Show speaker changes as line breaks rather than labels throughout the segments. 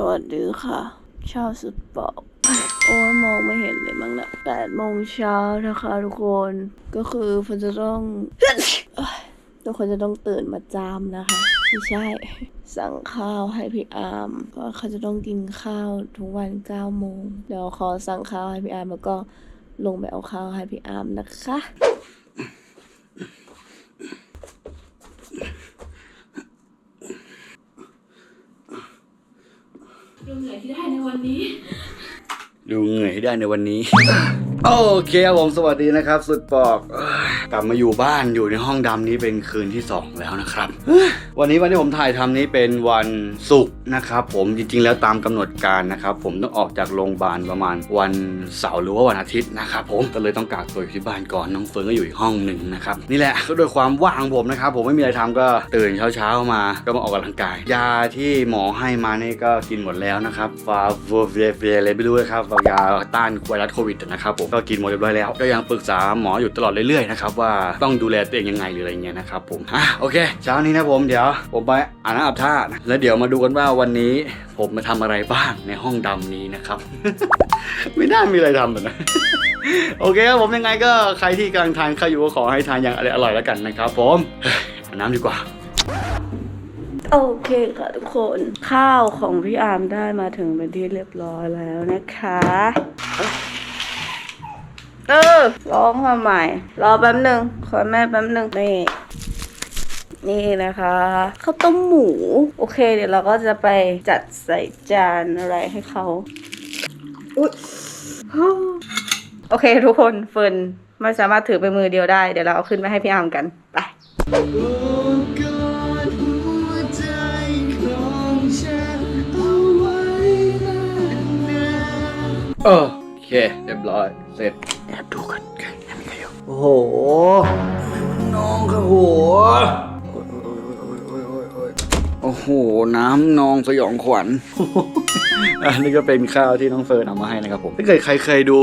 สวัสดีค่ะชาวสุดเปราโอ้ยมองไม่เห็นเลยมั้งนะแปดโมงเช้านะคะทุกคน ก็คือฝนจะต้องทุกคนจะต้องตื่นมาจามนะคะไม่ใช่ สั่งข้าวให้พี่อาร์มเพราะเขาจะต้องกินข้าวทุกวันเก้าโมงเดี๋ยวขอสั่งข้าวให้พี่อาร์มแล้วก็ลงไปเอาข้าวให้พี่อาร์มนะคะ เหนื่อยที่ได้ในวันนี้
ดูเหนื่อยให้ได้ในวันนี้ โอเคครับผมสวัสดีนะครับสุดปอกเอ้ยกลับมาอยู่บ้านอยู่ในห้องดำนี้เป็นคืนที่สองแล้วนะครับ วันนี้วันที่ผมถ่ายทำนี้เป็นวันศุกร์นะครับผมจริงๆ แล้วตามกำหนดการนะครับผมต้องออกจากโรงพยาบาลประมาณวันเสาร์หรือว่าวันอาทิตย์นะครับผมก็เลยต้องกักตัวอยู่ที่บ้านก่อนน้องเฟิร์นก็อยู่อีกห้องหนึ่งนะครับนี่แหละก็โดยความว่างของผมนะครับผมไม่มีอะไรทำก็ตื่นเช้าๆมาก็มาออกกำลังกาย ยาที่หมอให้มานี่ก็กินหมดแล้วนะครับฟาวเวเวอะไรไม่รู้นะครับยาต้านไวรัสโควิดนะครับผมก็กินหมดเรียบร้อยแล้วก็ยังปรึกษาหมออยู่ตลอดเรื่อยๆนะครับว่าต้องดูแลตัวเองยังไงหรืออะไรเงี้ยนะครับผมอะโอเค เช้านี้นะผมเดี๋ยวผมไปอ่านน้ำอาบท่านะแล้วเดี๋ยวมาดูกันว่าวันนี้ผมมาทำอะไรบ้างในห้องดำนี้นะครับ ไม่น่ามีอะไรทำเลยนะโอเคครับผมยังไงก็ใครที่กำลังทานข้าวอยู่ก็ขอให้ทานอย่างอร่อยแล้วกันนะครับผมอาบน้ำดีกว่า
โอเคค่ะทุกคนข้าวของพี่อาร์มได้มาถึงเป็นที่เรียบร้อยแล้วนะคะ เออร้องมาใหม่รอแป๊บหนึ่งขอแม่แป๊บหนึ่งนี่ นี่นะคะข้าวต้มหมู โอเค เดี๋ยวเราก็จะไปจัดใส่จานอะไรให้เขาอุ๊ยโอเค ทุกคนเฟิร์นไม่สามารถถือไปมือเดียวได้ เดี๋ยวเราเอาขึ้นไปให้พี่อาร์มกัน ไป
โอเคเรียบร้อย เสร็จแอบดูกันใครแอบมีใครอยู่โอ้โห น้องครับโห โอ้โห น้ำนองสยองขวัญ อันนี้ก็เป็นข้าวที่น้องเฟิร์นเอามาให้นะครับผมถ้าเกิดใครเคยดู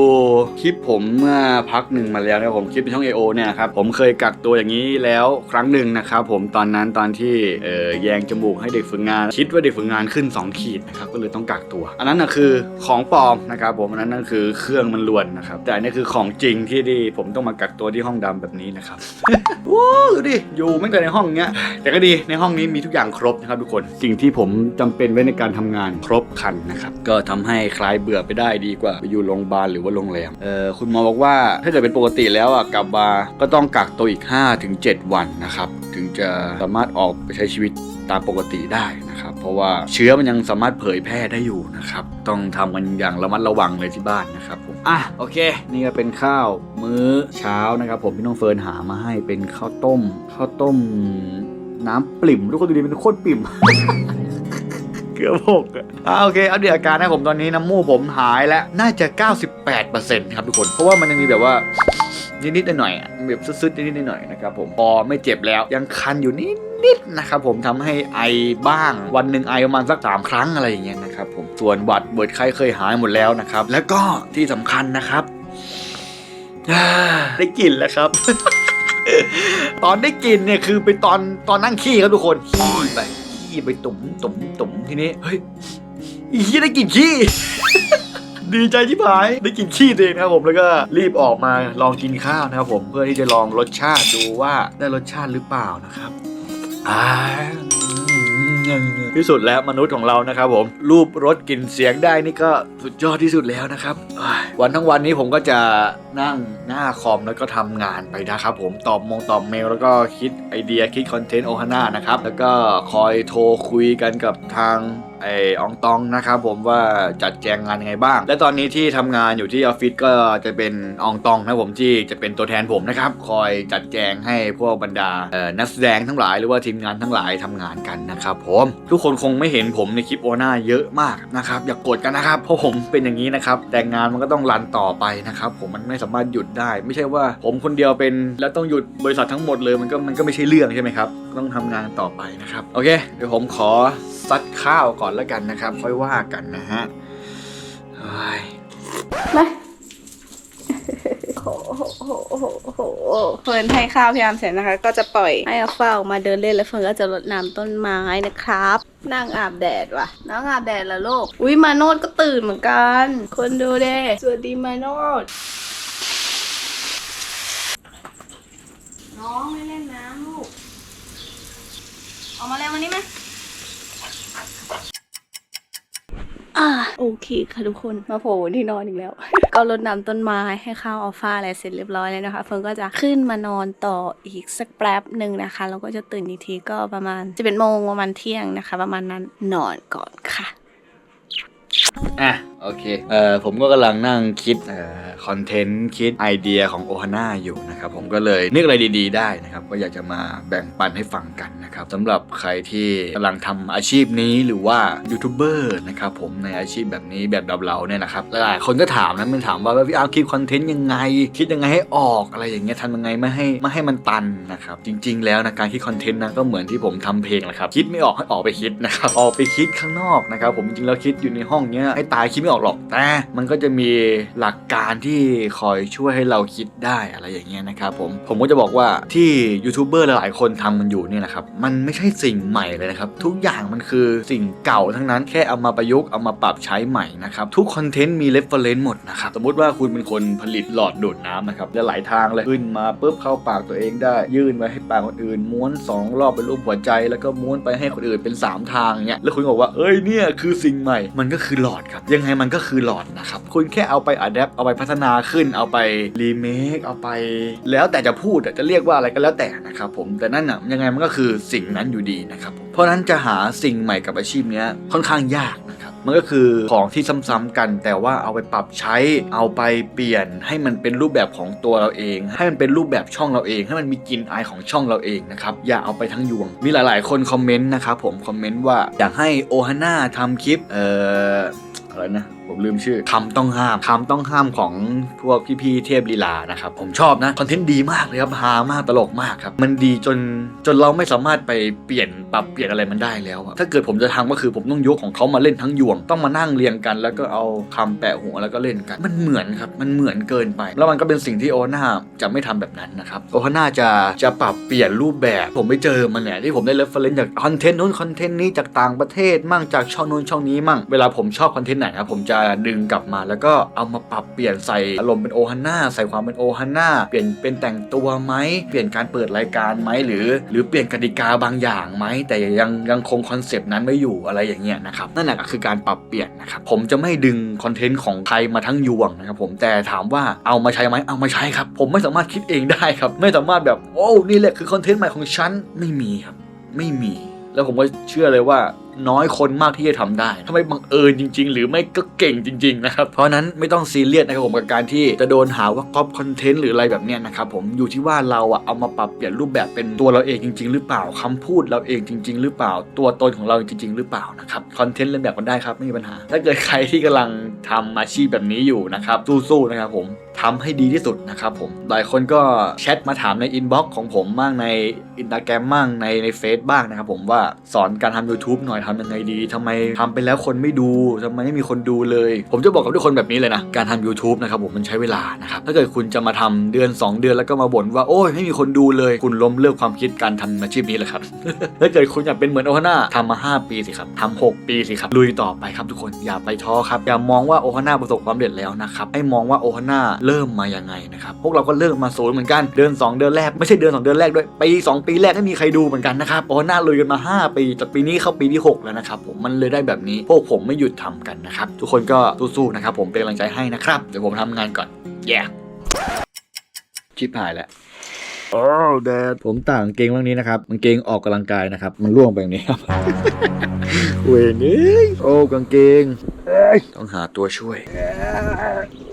คลิปผมเมื่อพักหนึ่งมาแล้วนะครับผมคลิปในช่อง AO เนี่ยนะครับผมเคยกักตัวอย่างนี้แล้วครั้งหนึ่งนะครับผมตอนนั้นตอนที่เอ่อแยงจมูกให้เด็กฝึกงาน คิดว่าเด็กฝึกงานขึ้น 2 ขีดนะครับก็เลยต้องกักตัว อันนั้นนะคือของปลอมนะครับผมอันนั้นนั่นคือเครื่องมันลวนนะครับแต่อันนี้คือของจริงที่ที่ผมต้องมากักตัวที่ห้องดำแบบนี้นะครับว้าวดูดิอยู่ไม่แต่ในห้องเนี้ยแต่ก็ดีในห้องนี้มีทุกอย่างครบนะครับทุกคนสิ่งที่ผมจำเป็นไว้ในการทำงานครบครันนะครับก็ทำให้คลายเบื่อไปได้ดีกว่าไปอยู่โรงพยาบาลหรือว่าโรงแรมเออคุณหมอบอกว่าถ้าเกิดเป็นปกติแล้วอะกลับมาก็ต้องกักตัวอีก 5-7 วันนะครับถึงจะสามารถออกไปใช้ชีวิตตามปกติได้นะครับ เพราะว่าเชื้อมันยังสามารถเผยแพร่ได้อยู่นะครับ ต้องทำกันอย่างระมัดระวังเลยที่บ้านนะครับผมอะโอเค นี่ก็เป็นข้าวมื้อเช้านะครับ ผมพี่น้องเฟิร์นหามาให้เป็นข้าวต้มข้าวต้ม น้ำปริ่มทุกคนดูดิเป็นโคตรปิ่ม เกือบหกอะอ่าโอเคเอาเดี๋ยวอาการนะผมตอนนี้น้ำมูกผมหายแล้ว น่าจะ 98%ครับทุกคน เพราะว่ามันยังมีแบบว่านิดๆหน่อยๆแบบซึดๆนิดๆหน่อยๆนะครับผมพอไม่เจ็บแล้วยังคันอยู่นิดๆนะครับผมทำให้ไอบ้างวันหนึ่งไอประมาณสักสามครั้งอะไรอย่างเงี้ยนะครับผมส่วนหวัดเบิดไข้เคยหายหมดแล้วนะครับ แล้วก็ที่สำคัญนะครับได้กลิ่นแล้วครับ ตอนได้กินเนี่ยคือเป็นตอนตอนนั่งขี้ครับทุกคนขี้ไปขี้ไปตุ่มตุ่มตุ่มทีนี้เฮ้ยอีขี้ได้กลิ่นขี้ ดีใจที่หายได้กลิ่นขี้ตัวเองนะครับผมแล้วก็รีบออกมาลองกินข้าวนะครับผมเพื่อที่จะลองรสชาติดูว่าได้รสชาติหรือเปล่านะครับอ่า ที่สุดแล้วมนุษย์ของเรานะครับผมรูปรสกลิ่นเสียงได้นี่ก็สุดยอดที่สุดแล้วนะครับวันทั้งวันนี้ผมก็จะนั่งหน้าคอมแล้วก็ทำงานไปนะครับผมตอบมงตอบเมลแล้วก็คิดไอเดียคิดคอนเทนต์โอฮาน่านะครับแล้วก็คอยโทรคุยกันกับทาง ไออองตองนะครับผมว่าจัดแจงงานยังไงบ้าง และตอนนี้ที่ทำงานอยู่ที่ออฟฟิศก็จะเป็นอองตองนะผมที่จะเป็นตัวแทนผมนะครับคอยจัดแจงให้พวกบรรดาเอ่อนักแสดงทั้งหลายหรือว่าทีมงานทั้งหลายทำงานกันนะครับผมทุกคนคงไม่เห็นผมในคลิปโอนาเยอะมากนะครับอย่ากโกรธกันนะครับเพราะผมเป็นอย่างนี้นะครับแต่งานมันก็ต้องรันต่อไปนะครับผมมันไม่สามารถหยุดได้ ไม่ใช่ว่าผมคนเดียวเป็นแล้วต้องหยุดบริษัททั้งหมดเลยมันก็มันก็ไม่ใช่เรื่องใช่ไหมครับต้องทำงานต่อไปนะครับโอเคเดี๋ยวผมขอซัดข้าวก่อนแล้วกันนะครับ ค่อยว่ากันนะฮะเฮ้ย
มาโหโอ้โหโอ้โหโอ้โหเฟิร์นให้ข้าวพี่อาร์มเสร็จนะคะ ก็จะปล่อยให้อาฟ้าออกมาเดินเล่นแล้วเฟิร์นก็จะรดน้ำต้นไม้นะครับ นั่งอาบแดดว่ะน้องอาบแดดล้วลูกอุ้ยมาโนดก็ตื่นเหมือนกัน คนดูเด้สวัสดีมาโนดน้องไม่เล่นน้ำลูกออกมาเร็ววันนี้ไหม อ่าโอเคค่ะทุกคนมาโผล่ที่นอนอีกแล้ว ก็รดน้ำต้นไม้ให้ข้าวอัลฟาอะไรเสร็จเรียบร้อยแล้วนะคะ เฟิร์นก็จะขึ้นมานอนต่ออีกสักแป๊บหนึ่งนะคะ แล้วก็จะตื่นอีกทีก็ประมาณจะเป็นโมงประมาณเที่ยงนะคะ ประมาณนั้นนอนก่อนค่ะ
อะโอเค เอ่อผมก็กำลังนั่งคิดเอ่อคอนเทนต์คิดไอเดียของโอฮาน่าอยู่นะครับ ผมก็เลยนึกอะไรดีๆได้นะครับ ก็อยากจะมาแบ่งปันให้ฟังกันนะครับสำหรับใครที่กำลังทำอาชีพนี้หรือว่ายูทูบเบอร์นะครับผมในอาชีพแบบนี้แบบเราๆเนี่ยนะครับหลายๆคนก็ถามนะมันถามว่าพี่อาร์คิดคอนเทนต์ยังไง คิดยังไงให้ออกอะไรอย่างเงี้ยทำยังไงไม่ให้ไม่ให้มันตันนะครับจริง ๆ แล้วนะการคิดคอนเทนต์นะก็เหมือนที่ผมทำเพลงแหละครับคิดไม่ออกให้ออกไปคิดนะครับออกไปคิดข้างนอกนะครับผมจริงๆแล้วคิดอยู่ในห้องเนี้ยให้ตายคิดไม่ออกหรอกแต่มันก็จะมีหลักการที่คอยช่วยให้เราคิดได้อะไรอย่างเงี้ยนะครับผมผมก็จะบอกว่าที่ยูทูบเบอร์หลายๆคนทำมันอยู่เนี่ยนะครับมันไม่ใช่สิ่งใหม่เลยนะครับทุกอย่างมันคือสิ่งเก่าทั้งนั้นแค่เอามาประยุกต์เอามาปรับใช้ใหม่นะครับทุกคอนเทนต์มีเรฟเฟอร์เรนซ์หมดนะครับสมมติว่าคุณเป็นคนผลิตหลอดดูดน้ำนะครับหลายทางเลยขึ้นมาปุ๊บเข้าปากตัวเองได้ยื่นไปให้ปากคนอื่น ม้วนสองรอบเป็นรูปหัวใจ แล้วก็ม้วนไปให้คนอื่นเป็นสามทางเงี้ยแล้วคุณบอกว่าเอ้ยเนี่ยคือสิ่งใหม่มันก็คือหลอดครับ ยังไงมันก็คือหลอดนะครับ คุณแค่เอาไปอัดแอปเอาไปพัฒนาขึ้นเอาไปรีเมคเอาไป แล้วแต่จะพูดจะเรียกว่าอะไรก็แล้วแต่นะครับผมแต่นั่นอะยังไงมันก็คือสิ่งนั้นอยู่ดีนะครับผมเพราะนั้นจะหาสิ่งใหม่กับอาชีพนี้ค่อนข้างยากนะ มันก็คือของที่ซ้ำๆกัน แต่ว่าเอาไปปรับใช้เอาไปเปลี่ยนให้มันเป็นรูปแบบของตัวเราเอง ให้มันเป็นรูปแบบช่องเราเอง ให้มันมีกลิ่นอายของช่องเราเองนะครับอย่าเอาไปทั้งยวง มีหลาย ๆ คนคอมเมนต์นะครับผมคอมเมนต์ว่าอยากให้โอฮาน่าทำคลิปเอ่ออะไรนะ ผมลืมชื่อคำต้องห้ามคำต้องห้ามของพวกพี่ๆเทพลีลานะครับ ผมชอบนะ คอนเทนต์ดีมากเลยครับฮามากตลกมากครับ มันดีจนจนเราไม่สามารถไปเปลี่ยนปรับเปลี่ยนอะไรมันได้แล้วถ้าเกิดผมจะทำก็คือผมต้องยกของเขามาเล่นทั้งยวง ต้องมานั่งเรียงกัน แล้วก็เอาคำแปะหัวแล้วก็เล่นกัน มันเหมือนครับมันเหมือนเกินไป แล้วมันก็เป็นสิ่งที่โอน่าจะไม่ทำแบบนั้นนะครับโอน่าจะจะปรับเปลี่ยนรูปแบบผมไปเจอมันเนี่ยที่ผมได้เรฟเฟรนซ์จากคอนเทนต์นู้นคอนเทนต์นี้จากต่างประเทศมั่งจากช่องนู้นช่องนี้มั่งเวลาผมชอบคอนเทนต์ไหนนะผมจะดึงกลับมา แล้วก็เอามาปรับเปลี่ยนใส่อารมณ์เป็นโอฮาน่าใส่ความเป็นโอฮาน่าเปลี่ยนเป็นแต่งตัวไหมเปลี่ยนการเปิดรายการไหมหรือ หรือเปลี่ยนกติกาบางอย่างไหมแต่ยังยังคงคอนเซปต์นั้นไว้อยู่อะไรอย่างเงี้ยนะครับนั่นแหละก็คือการปรับเปลี่ยนนะครับผมจะไม่ดึงคอนเทนต์ของใครมาทั้งยวงนะครับผมแต่ถามว่าเอามาใช้ไหมเอามาใช้ครับผมไม่สามารถคิดเองได้ครับไม่สามารถแบบโอ้นี่แหละคือคอนเทนต์ใหม่ของฉันไม่มีครับไม่มี แล้วผมก็เชื่อเลยว่า น้อยคนมากที่จะทำได้ถ้าไม่บังเอิญจริง ๆ หรือไม่ก็เก่งจริง ๆ นะครับ เพราะนั้นไม่ต้องซีเรียสนะครับผมกับการที่จะโดนหาว่าก๊อปคอนเทนต์หรืออะไรแบบเนี้ยนะครับผมอยู่ที่ว่าเราอะเอามาปรับเปลี่ยนรูปแบบเป็นตัวเราเองจริง ๆ หรือเปล่าคำพูดเราเองจริง ๆ หรือเปล่า ตัวตนของเราจริง ๆ หรือเปล่านะครับคอนเทนต์เล่นแบบกันได้ครับไม่มีปัญหา ถ้าเกิดใครที่กำลังทำอาชีพแบบนี้อยู่นะครับสู้ๆนะครับผม ทำให้ดีที่สุดนะครับผม หลายคนก็แชทมาถามในอินบ็อกซ์ของผมบ้างในอินสตาแกรมบ้างในในเฟซบ้างนะครับผมว่าสอนการทำ YouTube หน่อยทำยังไงดีทำไมทำไปแล้วคนไม่ดูทำไมไม่มีคนดูเลย ผมจะบอกกับทุกคนแบบนี้เลยนะ การทำ YouTube นะครับผมมันใช้เวลานะครับ ถ้าเกิดคุณจะมาทำเดือน 2 เดือนแล้วก็มาบ่นว่าโอ้ยไม่มีคนดูเลย คุณล้มเลิกความคิดการทำอาชีพนี้เลยครับ ถ้าเกิดคุณอยากเป็นเหมือนโอฮาน่าทำมา 5 ปีสิครับทำ6ปีสิครับลุยต่อไปครับทุกคนอย่าไปท้อครับอย่ามองว่าโอฮาน่าประสบความสำเร็จแล้วนะครับให้มองว่าโอฮาน่าเริ่มมายังไงนะครับพวกเราก็เริ่มมาศูนย์เหมือนกันเดือน2 เดือนแรกไม่ใช่เดือน 2 เดือนแรกด้วยปี2ปีแรกไม่มีใครดูเหมือนกันนะครับโอฮาน่าลุยกันมา 5 ปีแต่ปีนี้เข้าปีที่ 6 แล้วนะครับผมมันเลยได้แบบนี้ พวกผมไม่หยุดทำกันนะครับทุกคนก็สู้ๆนะครับผมเป็นกำลังใจให้นะครับเดี๋ยวผมทำงานก่อนแย่ชิบหายแล้วโอ้แดดผมต่างกางเกงเรื่องนี้นะครับกางเกงออกกำลังกายนะครับ มันร่วงไปอย่างนี้ครับ เวงเอ้ยโอ้กางเกงเอ้ย ต้องหาตัวช่วย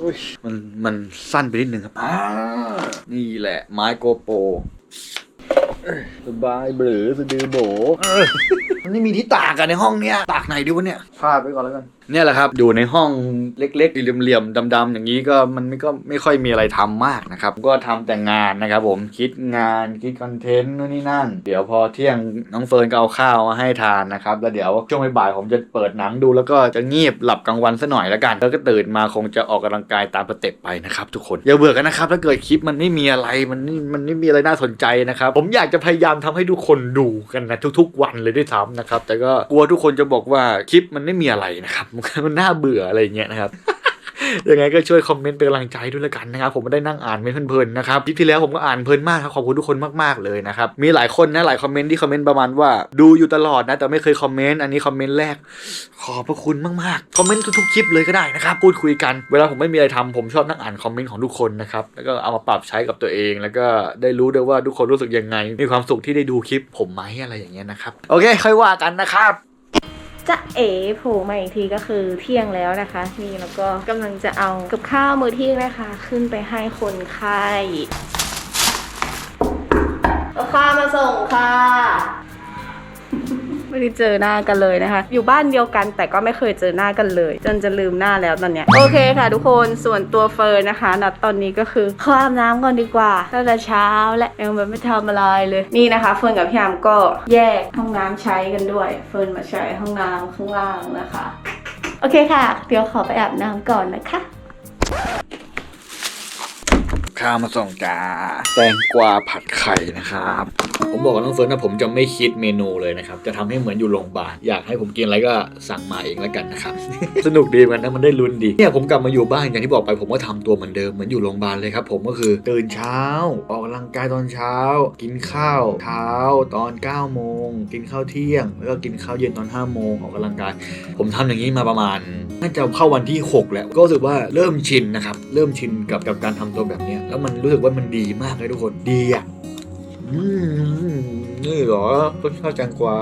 อุ๊ยมันมันสั้นไปนิดนึงครับอ่านี่แหละไม้โกโปรเอ้ยสบายเบลือสะดือโบเอ้ยมันไม่มีที่ตากกันในห้องเนี้ยตากไหนดีวะเนี่ยพลาดไปก่อนแล้วกันเนี่ยแหละครับอยู่ในห้องเล็กๆเหลี่ยมๆดำๆอย่างนี้ก็มันไม่ก็ไม่ค่อยมีอะไรทำมากนะครับ ก็ทำแต่งานนะครับผมคิดงานคิดคอนเทนต์นู่นนี่นั่น เดี๋ยวพอเที่ยงน้องเฟิร์นก็เอาข้าวมาให้ทานนะครับแล้วเดี๋ยวช่วงบ่ายๆผมจะเปิดหนังดูแล้วก็จะงีบหลับกลางวันซะหน่อยแล้วกันแล้วก็ตื่นมาคงจะออกกำลังกายตามสเต็ปไปนะครับทุกคนอย่าเบื่อกันนะครับถ้าเกิดคลิปมันไม่มีอะไรมันไม่มันไม่มีอะไรน่าสนใจนะครับผมอยากจะพยายามทำให้ทุกคนดูกันนะทุก ๆ วันเลยด้วยซ้ำนะครับแต่ก็กลัวทุกคนจะบอกว่าคลิปมันไม่มีอะไรนะครับมันน่าเบื่ออะไรเงี้ยนะครับ ยังไงก็ช่วยคอมเมนต์เป็นกำลังใจด้วยละกันนะครับผมได้นั่งอ่านเมนเพลินๆนะครับคลิปที่แล้วผมก็อ่านเพลินมากครับขอบคุณทุกคนมากๆเลยนะครับมีหลายคนนะหลายคอมเมนต์ที่คอมเมนต์ประมาณว่าดูอยู่ตลอดนะแต่ไม่เคยคอมเมนต์อันนี้คอมเมนต์แรก ขอบพระคุณมากๆคอมเมนต์ทุกๆคลิปเลยก็ได้นะครับพูดคุยกันเวลาผมไม่มีอะไรทำผมชอบนั่งอ่านคอมเมนต์ของทุกคนนะครับแล้วก็เอามาปรับใช้กับตัวเอง แล้วก็ได้รู้ด้วยว่าทุกคนรู้สึกยังไง มีความสุขที่ได้ดูคลิปผมไหมอะไรอย่างเงี้ยนะครับโอเคค่อยว่ากันนะครับ
จะเอ๋โผล่มาอีกทีก็คือเที่ยงแล้วนะคะ นี่แล้วก็กำลังจะเอากับข้าวมื้อเที่ยงนะคะ ขึ้นไปให้คนไข้เอาข้าวมาส่งค่ะ ไม่ได้เจอหน้ากันเลยนะคะ อยู่บ้านเดียวกันแต่ก็ไม่เคยเจอหน้ากันเลย จนจะลืมหน้าแล้วตอนเนี้ยโอเคค่ะ ทุกคนส่วนตัวเฟิร์นนะคะนัดตอนนี้ก็คือเข้าอาบน้ำก่อนดีกว่าตั้งแต่เช้าและยังแบบไม่ทำอะไรเลยนี่นะคะ เฟิร์นกับพี่ยามก็แยกห้องน้ำใช้กันด้วย เฟิร์นมาใช้ห้องน้ำข้างล่างนะคะ โอเคค่ะ เดี๋ยวขอไปอาบน้ำก่อนนะคะ
ข้าวมาส่งจ้าแตงกวาผัดไข่นะครับ ผมบอกกับน้องเฟิร์นนะผมจะไม่คิดเมนูเลยนะครับ จะทำให้เหมือนอยู่โรงพยาบาลอยากให้ผมกินอะไรก็สั่งมาเองแล้วกันนะครับ สนุกดีเหมือนกันนะมันได้ลุ้นดีเนี่ยผมกลับมาอยู่บ้านอย่างที่บอกไป ผมก็ทำตัวเหมือนเดิมเหมือนอยู่โรงพยาบาลเลยครับผมก็คือตื่นเช้า ออกกำลังกายตอนเช้า กินข้าวเช้าตอน9โมงกินข้าวเที่ยง แล้วก็กินข้าวเย็นตอน5โมงออกกำลังกาย ผมทำอย่างนี้มาประมาณน่าจะเข้าวันที่ 6 แล้วก็รู้สึกว่าเริ่มชินนะครับ เริ่มชินกับกับการทำตัวแบบเนี้ยแล้วมันรู้สึกว่ามันดีมากเลยทุกคนดีอะนี่เหรอรสชาติแตงกวา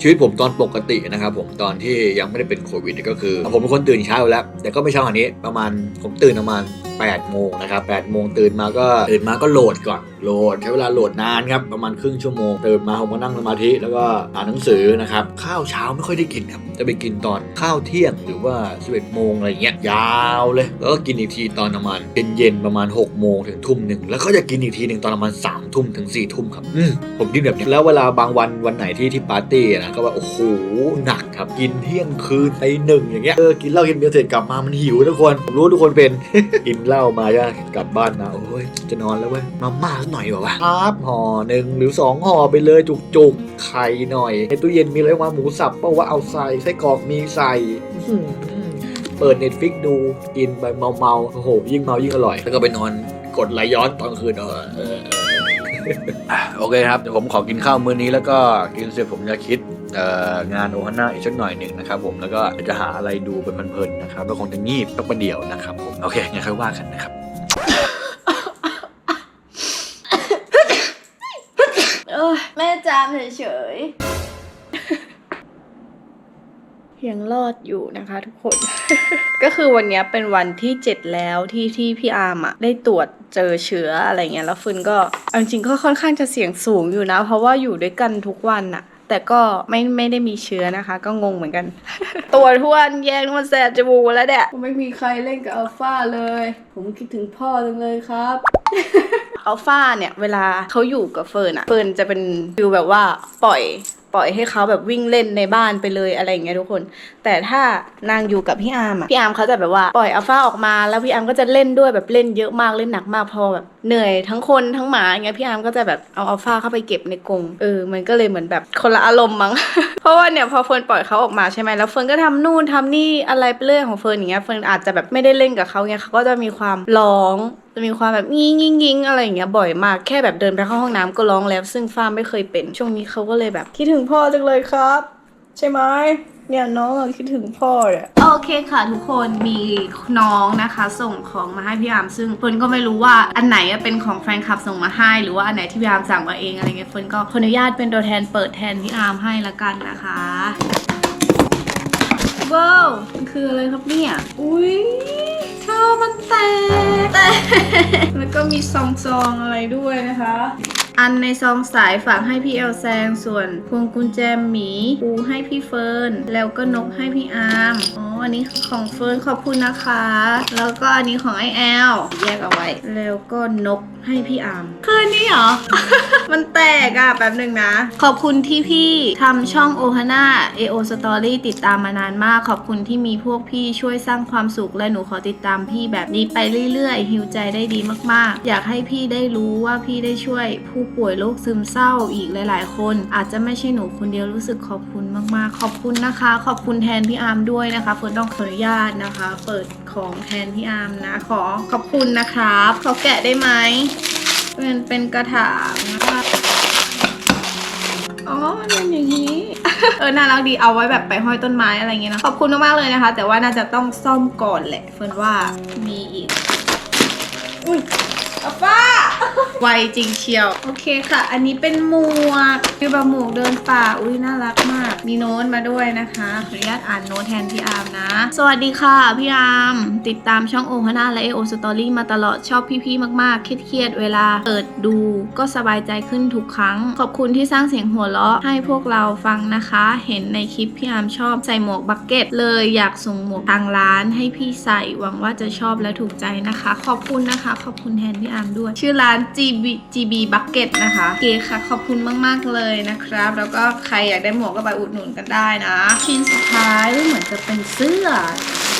ชีวิตผมตอนปกตินะครับผมตอนที่ยังไม่ได้เป็นโควิดก็คือ ผมเป็นคนตื่นเช้าอยู่แล้ว แต่ก็ไม่เช้าขนานี้ประมาณผมตื่นประมาณ8โมงนะครับ8โมงตื่นมาก็ตื่นมาก็โหลดก่อนโหลดใช้เวลาโหลดนานครับประมาณครึ่งชั่วโมงตื่นมาผมก็นั่งสมาธิแล้วก็อ่านหนังสือนะครับข้าวเช้าไม่ค่อยได้กินครับจะไปกินตอนข้าวเที่ยงหรือว่า 11 โมงอะไรอย่างเงี้ยยาวเลย แล้วก็กินอีกทีตอนประมาณเย็นๆประมาณ 6 โมงถึงทุ่มหนึ่งแล้วก็จะกินอีกทีหนึ่งตอนประมาณ3ทุ่มถึง4ทุ่มครับอืมผมกินแบบนี้แล้วเวลาบางวันวันไหนที่ที่ปาร์ตี้นะก็ว่าโอ้โหหนักครับกินเที่ยงคืนไปหนึ่งอย่างเงี้ยเออกินเหล้ากินเบียร์เสร็จกลับมามันหิวทุกคนผมรู้ทุกคนเป็นกินเหล้ามาจะกลับบ้านมาโอ้ยจะนอนแล้วเว้ยมาม่ากหน่อยดีกว่าวะครับห่อหนึ่งหรือสองห่อไปเลยจุกๆไข่หน่อยในตู้เย็นมีอะไรวางหมูสับเปล่าวะเอาใส่ไส้กรอกมีใส่อื้อหือเปิดเน็ตฟิกดูกินไปเมาๆโอ้โหยิ่งเมายิ่งอร่อย แล้วก็ไปนอนกดไหลย้อนตอนคืนเออเออเอออะโอเคครับเดี๋ยวผมขอกินข้าวมื้อนี้แล้วก็กินเสร็จผมจะคิดเอ่องานโอฮาน่าอีกสักหน่อยหนึ่งนะครับผมแล้วก็จะหาอะไรดูเป็นเพลินๆนะครับแล้วคงจะงีบสักประเดี๋ยวนะครับผมโอเคงั้นค่อยว่ากันนะครับ
เออ แม่จามเฉยๆยังรอดอยู่นะคะทุกคน ก็คือวันนี้เป็นวันที่ 7 แล้วที่ที่พี่อาร์มอะได้ตรวจเจอเชื้ออะไรเงี้ยแล้วฟืนก็เอาจริงก็ค่อนข้างจะเสี่ยงสูงอยู่นะ เพราะว่าอยู่ด้วยกันทุกวันอะ แต่ก็ไม่ไม่ได้มีเชื้อนะคะ ก็งงเหมือนกัน ตัวท้วนแยงมันแสบจมูกแล้วเนี่ยไม่มีใครเล่นกับอัลฟาเลย ผมคิดถึงพ่อจังเลยครับอัลฟาเนี่ย เวลาเขาอยู่กับเฟิร์นอะเฟิร์นจะเป็นฟิลแบบว่าปล่อยป ล่อยให้เขาแบบวิ่งเล่นในบ้านไปเลยอะไรอย่างเงี้ยทุกคน แต่ถ้านางอยู่กับพี่อาร์มอะพี่อาร์มเขาจะแบบว่าปล่อยอัลฟาออกมา แล้วพี่อาร์มก็จะเล่นด้วยแบบเล่นเยอะมากเล่นหนักมากพอแบบเหนื่อยทั้งคนทั้งหมาอย่างเงี้ยพี่อาร์มก็จะแบบเอาอัลฟาเข้าไปเก็บในกรงเออมันก็เลยเหมือนแบบคนละอารมณ์มั้ง เพราะว่าเนี่ยพอเฟิร์นปล่อยเขาออกมาใช่ไหมแล้วเฟิร์นก็ทำนู่นทำนี่อะไรไปเรื่อยของเฟิร์นอย่างเงี้ยเฟิร์นอาจจะแบบไม่ได้เล่นกับเขาเงี้ยเขาก็จะมีความร้อง จะมีความแบบงิ้งงิ้งงิ้งอะไรอย่างเงี้ยบ่อยมากแค่แบบเดินไปเข้าห้องน้ำก็ร้องแล้ว ซึ่งฟ้าไม่เคยเป็น ช่วงนี้เขาก็เลยแบบคิดถึงพ่อจังเลยครับ ใช่ไหมเนี่ยน้องอะคิดถึงพ่อเนี่ยโอเคค่ะทุกคนมีน้องนะคะ ส่งของมาให้พี่อาร์มซึ่งเฟิร์นก็ไม่รู้ว่าอันไหนอะเป็นของแฟนคลับส่งมาให้ หรือว่าอันไหนที่พี่อาร์มสั่งมาเองอะไรเงี้ยเฟิร์นก็ขออนุญาตเป็นตัวแทนเปิดแทนพี่อาร์มให้ละกันนะคะว้าวมันคืออะไรครับเนี่ยอุ้ยข้าวมันแตกแตก แล้วก็มีซองๆอะไรด้วยนะคะ อันในซองสายฝากให้พี่เอลแซง ส่วนพวงกุญแจหมีปูให้พี่เฟิร์น แล้วก็นกให้พี่อาร์ม อ๋อ อันนี้ของเฟิร์นขอบคุณนะคะ แล้วก็อันนี้ของไอแอลแยกเอาไว้ แล้วก็นกให้พี่อาร์มคืออันนี้เหรอ มันแตกอะแป๊บหนึ่งนะ ขอบคุณที่พี่ทำช่องโอฮาน่า AO Story ติดตามมานานมาก ขอบคุณที่มีพวกพี่ช่วยสร้างความสุขและหนูขอติดตามพี่แบบนี้ไปเรื่อยๆหิวใจได้ดีมากๆ อยากให้พี่ได้รู้ว่าพี่ได้ช่วยผู้ป่วยโรคซึมเศร้าอีกหลาย ๆ คน อาจจะไม่ใช่หนูคนเดียวรู้สึกขอบคุณ มากๆ ขอบคุณนะคะ ขอบคุณแทนพี่อาร์มด้วยนะคะเฟิร์นต้องขออนุญาตนะคะ เปิดของแทนพี่อาร์มนะ ขอขอบคุณนะครับเขอแกะได้ไหมเป็นเป็นกระถางนะคะอ๋อมันเป็นอย่างนี้ เออ น่ารักดี เอาไว้แบบไปห้อยต้นไม้อะไรเงี้ยนะ ขอบคุณมากๆเลยนะคะ แต่ว่าน่าจะต้องซ่อมก่อนแหละ เฟิร์นว่ามีอีก อุ้ยอป้า ไวจริงเชียว โอเคค่ะ อันนี้เป็นหมวกคือแบบหมวกเดินป่า อุ้ยน่ารักมาก มีโน้ตมาด้วยนะคะขออนุญาตอ่านโน้ตแทนพี่อาร์มนะ สวัสดีค่ะ พี่อาร์มติดตามช่องโอฮาน่าและเอโอสตอรี่มาตลอดชอบพี่ๆมากๆเครียดๆเวลาเปิดดู ก็สบายใจขึ้นทุกครั้ง ขอบคุณที่สร้างเสียงหัวเราะให้พวกเราฟังนะคะ เห็นในคลิปพี่อาร์มชอบใส่หมวกบักเก็ตเลยอยากส่งหมวกทางร้านให้พี่ใส่หวังว่าจะชอบและถูกใจนะคะ ขอบคุณนะคะ ขอบคุณแทนพี่อาร์มด้วย ชื่อร้านาน GB GB Bucket นะคะ เก๋ค่ะ ขอบคุณมาก ๆ เลยนะครับ แล้วก็ใครอยากได้หมวกก็ไปอุดหนุนกันได้นะ ชิ้นสุดท้ายเหมือนจะเป็นเสื้อ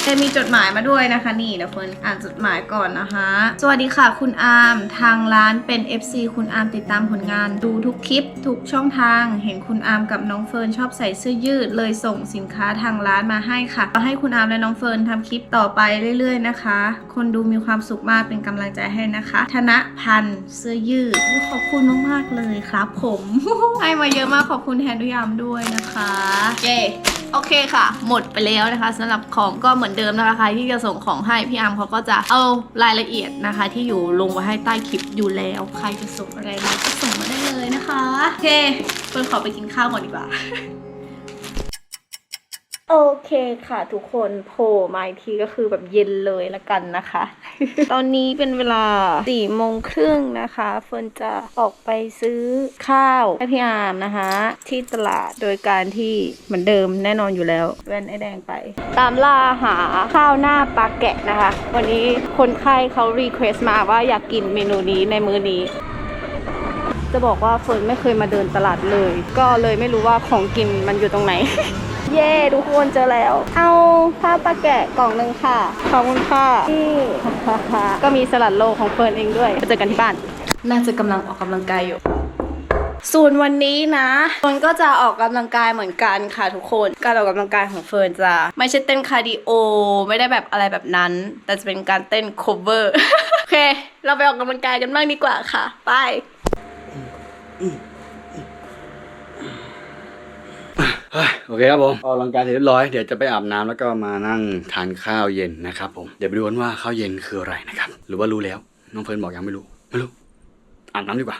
จะมีจดหมายมาด้วยนะคะ นี่เดี๋ยวเฟิร์นอ่านจดหมายก่อนนะคะ สวัสดีค่ะคุณอาร์มทางร้านเป็น FC คุณอาร์มติดตามผลงานดูทุกคลิป ทุกช่องทาง เห็นคุณอาร์มกับน้องเฟิร์นชอบใส่เสื้อยืด เลยส่งสินค้าทางร้านมาให้ค่ะขอให้คุณอาร์มและน้องเฟิร์นทำคลิปต่อไปเรื่อย ๆ นะคะ คนดูมีความสุขมากเป็นกำลังใจให้นะคะ ธนพันธ์เสื้อยืดขอบคุณมากๆเลยครับ ผมให้มาเยอะมากขอบคุณแทนทุยามด้วยนะคะเย้ โอเคค่ะ หมดไปแล้วนะคะสำหรับของก็เหมือนเดิมนะคะใครที่จะส่งของให้พี่อาร์มเขาก็จะเอารายละเอียดนะคะ ที่อยู่ลงไว้ให้ใต้คลิปอยู่แล้วใครจะส่งอะไรมาก็ส่งมาได้เลยนะคะ โอเคเฟิร์นขอไปกินข้าวก่อนดีกว่า โอเคค่ะทุกคนโผล่มาอีกทีก็คือแบบเย็นเลยละกันนะคะ ตอนนี้เป็นเวลาสี่โมงครึ่งนะคะเฟิร์นจะออกไปซื้อข้าวให้พี่อาร์มนะคะ ที่ตลาดโดยการที่เหมือนเดิมแน่นอนอยู่แล้วแว่นไอแดงไป ตามล่าหาข้าวหน้าปลาแกะนะคะ วันนี้คนไข้เขารีเควสต์มาว่าอยากกินเมนูนี้ในมื้อนี้จะบอกว่าเฟิร์นไม่เคยมาเดินตลาดเลย ก็เลยไม่รู้ว่าของกินมันอยู่ตรงไหน เย่ทุกคนเจอแล้ว เอาข้าวปลาแกะกล่องหนึ่งค่ะ ขอบคุณค่ะนี่ก็มีสลัดโลของเฟิร์นเองด้วยไปเจอกันที่บ้าน น่าจะกำลังออกกำลังกายอยู่ส่วนวันนี้นะเฟิร์นก็จะออกกำลังกายเหมือนกันค่ะทุกคน การออกกำลังกายของเฟิร์นจะไม่ใช่เต้นคาร์ดิโอ ไม่ได้แบบอะไรแบบนั้น แต่จะเป็นการเต้น cover โอเค เราไปออกกำลังกายกันบ้างดีกว่าค่ะ ไป
เฮ้ย โอเคครับผมออกกำลังกายเสร็จเรียบร้อย เดี๋ยวจะไปอาบน้ำแล้วก็มานั่งทานข้าวเย็นนะครับผม เดี๋ยวไปดูกันว่าข้าวเย็นคืออะไรนะครับ หรือว่ารู้แล้ว น้องเฟิร์นบอกยังไม่รู้ ไม่รู้ อาบน้ำดีกว่า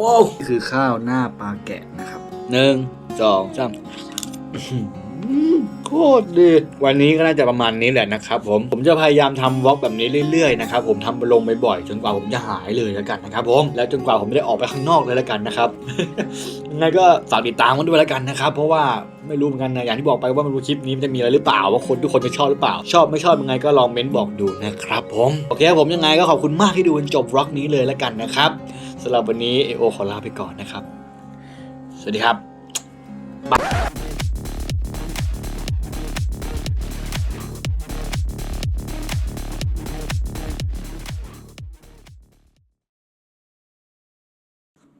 ว้าวนี่คือข้าวหน้าปลาแกะนะครับหนึ่ง สองสามอื้อหือโคตรดีวันนี้ก็น่าจะประมาณนี้แหละนะครับ ผมผมจะพยายามทำวอล์กแบบนี้เรื่อยๆนะครับผมทำลงบ่อยๆจนกว่าผมจะหายเลยแล้วกันนะครับผมแล้วจนกว่าผมไม่ได้ออกไปข้างนอกเลยแล้วกันนะครับยังไงก็ฝากติดตามกันด้วยแล้วกันนะครับ เพราะว่าไม่รู้เหมือนกันนะอย่างที่บอกไปว่าไม่รู้คลิปนี้มันจะมีอะไรหรือเปล่าว่าคนทุกคนจะชอบหรือเปล่า ชอบไม่ชอบยังไงก็ลองเม้นบอกดูนะครับผมโอเคครับผมยังไงก็ขอบคุณมากที่ดูจนจบวอล์กนี้เลยแล้วกันนะครับสำหรับวันนี้เอโอขอลาไปก่อนนะครับ สวัสดีครับ บัตร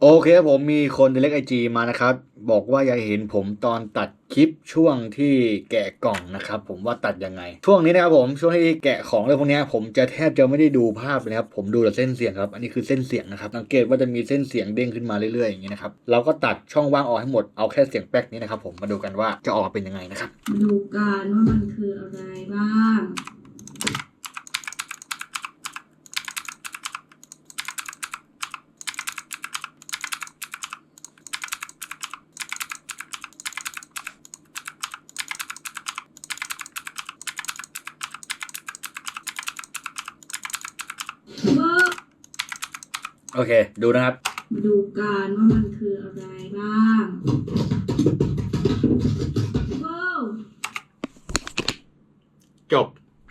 โอเคครับผมมีคนเล็กไอจีมานะครับ บอกว่าอยากเห็นผมตอนตัดคลิปช่วงที่แกะกล่องนะครับ ผมว่าตัดยังไง ช่วงนี้นะครับผมช่วงที่แกะของอะไรพวกนี้ผมจะแทบจะไม่ได้ดูภาพเลยครับผมดูแต่เส้นเสียงครับอันนี้คือเส้นเสียงนะครับสังเกตว่าจะมีเส้นเสียงเด้งขึ้นมาเรื่อยๆอย่างนี้นะครับเราก็ตัดช่องว่างออกให้หมดเอาแค่เสียงแป๊กนี้นะครับ ผมมาดูกันว่าจะออกเป็นยังไงนะครับ
ดูกันว่ามันคืออะไรบ้าง
โโอเค ดูนะครับ
มาดูกันว่ามันคืออะไรบ้างว้าว
จบ